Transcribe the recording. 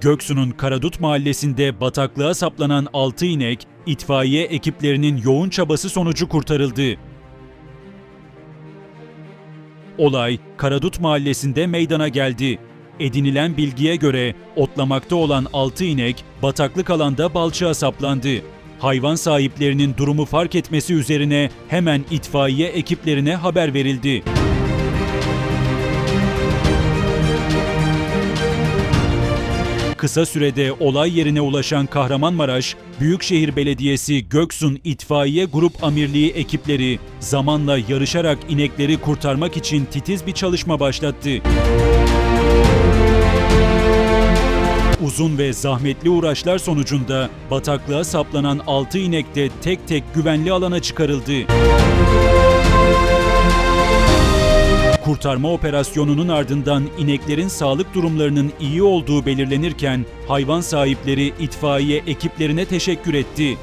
Göksu'nun Karadut mahallesinde bataklığa saplanan 6 inek, itfaiye ekiplerinin yoğun çabası sonucu kurtarıldı. Olay Karadut mahallesinde meydana geldi. Edinilen bilgiye göre otlamakta olan 6 inek bataklık alanda balçığa saplandı. Hayvan sahiplerinin durumu fark etmesi üzerine hemen itfaiye ekiplerine haber verildi. Kısa sürede olay yerine ulaşan Kahramanmaraş Büyükşehir Belediyesi Göksun İtfaiye Grup Amirliği ekipleri zamanla yarışarak inekleri kurtarmak için titiz bir çalışma başlattı. Uzun ve zahmetli uğraşlar sonucunda bataklığa saplanan 6 inek de tek tek güvenli alana çıkarıldı. Kurtarma operasyonunun ardından ineklerin sağlık durumlarının iyi olduğu belirlenirken hayvan sahipleri itfaiye ekiplerine teşekkür etti.